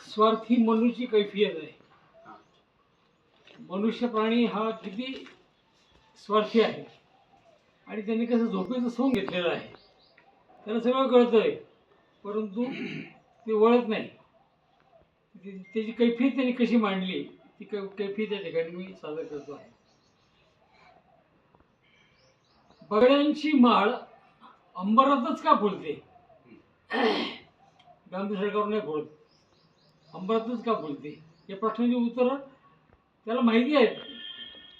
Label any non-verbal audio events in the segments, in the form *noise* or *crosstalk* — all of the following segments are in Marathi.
स्वार्थी मनुष्य कैफियत आहे मनुष्य प्राणी हा किती स्वार्थी आहे. आणि त्यांनी कसं झोपेचं सोंग घेतलेलं आहे. त्याला सगळं कळतंय. परंतु ते वळत नाही. त्याची कैफियत त्यांनी कशी मांडली ती कै कैफियत त्या ठिकाणी मी सादर करतो आहे. बगड्यांची माळ अंबरातच का फुलते? *coughs* गांधी सरकारवर नाही फुलत. अंबरातच का फुलते या प्रश्नाची उत्तरं त्याला माहिती आहेत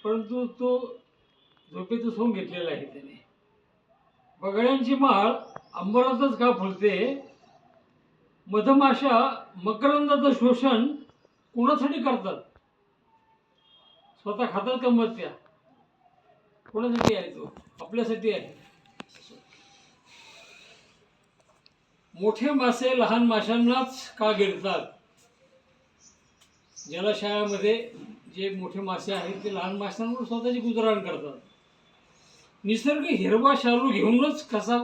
परंतु तो झोपेचं सोंग घेतलेला आहे त्याने. बगळ्यांची माळ अंबरातच का फुलते? मधमाशा मकरंदाचं शोषण कोणासाठी करतात? स्वतः खातात का मत त्या? कोणासाठी आहे तो? आपल्यासाठी आहे. मोठे मासे लहान माशांनाच का गिरतात? जलाशयामध्ये जे मोठे मासे आहेत ते लहान माशांवर स्वतःची गुजराण करतात. निसर्ग हिरवा शालू घेऊनच कसा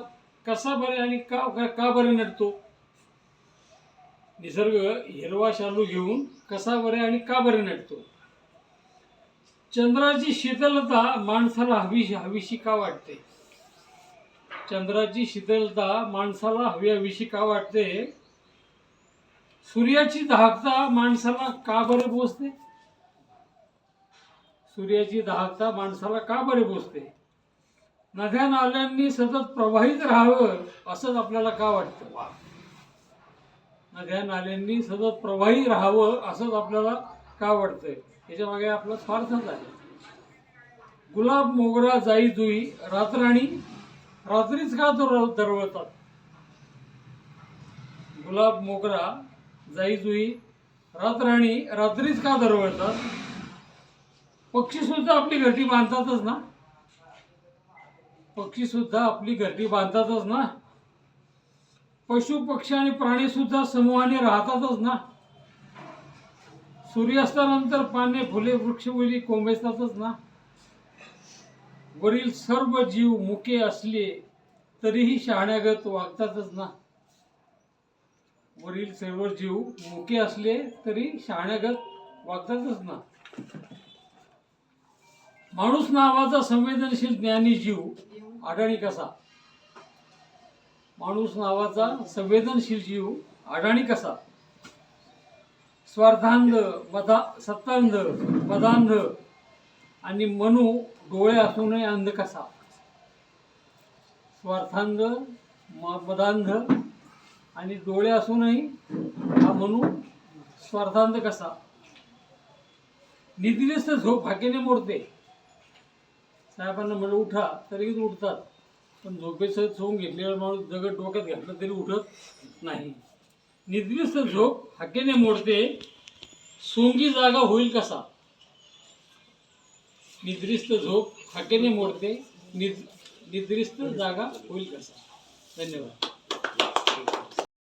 कसा बरे आणि का का- का बरे नटतो? निसर्ग हिरवा शालू घेऊन कसा बरे आणि का बरे नटतो? चंद्राची शीतलता माणसाला हवी हवीशी का वाटते? चंद्राची शीतलता माणसाला हवी हवीशी का वाटते? सूर्याची दहाकता माणसाला का बरे पोचते सूर्याची दहाकता माणसाला का बरे पोचते नद्या नाल्यांनी सतत प्रवाहित राहावं असंच आपल्याला का वाटतं? वा. नद्या नाल्यांनी सतत प्रवाहित राहावं असंच आपल्याला का वाटतंय? याच्या मागे आपला स्वार्थच आहे. गुलाब मोगरा जाई जुई रात्राणी रात्रीच का दर दरवळतात? गुलाब मोगरा जाई जुई रातराणी रात्रीच का दरवळतात? पक्षी सुद्धा आपली घरटी बांधतातच ना? पक्षी सुद्धा आपली घरटी बांधतातच ना? पशु पक्षी आणि प्राणी सुद्धा समूहाने राहतातच ना? सूर्यास्तानंतर पाने फुले वृक्ष मुली कोंबेसतातच ना? वरील सर्व जीव मुके असले तरीही शहाण्यागत वागतातच ना? वरील सर्व जीव मुके असले तरी शाण्यागत वागतातच ना. माणूस नावाचा संवेदनशील ज्ञानी जीव अडाणी कसा? माणूस नावाचा संवेदनशील जीव अडाणी कसा? स्वार्थांध मधा सत्तांध मदांध आणि मनू डोळे असूनही अंध कसा? स्वार्थांध म- मदांध आणि डोळे असूनही हा म्हणू स्वार्थांध कसा? निधीनेच तर झोप हाकेने मोडते. साहेबांना म्हणलं उठा. तरीच उठतात. पण झोपेचं सोंग घेतलेला माणूस दगड डोक्यात घातलं तरी उठत नाही. निद्रिस्त झोप हाकेने मोडते. सोंगी जागा होईल कसा? निद्रिस्त झोप हाकेने मोडते. निद निद्रिस्त जागा होईल कसा? धन्यवाद.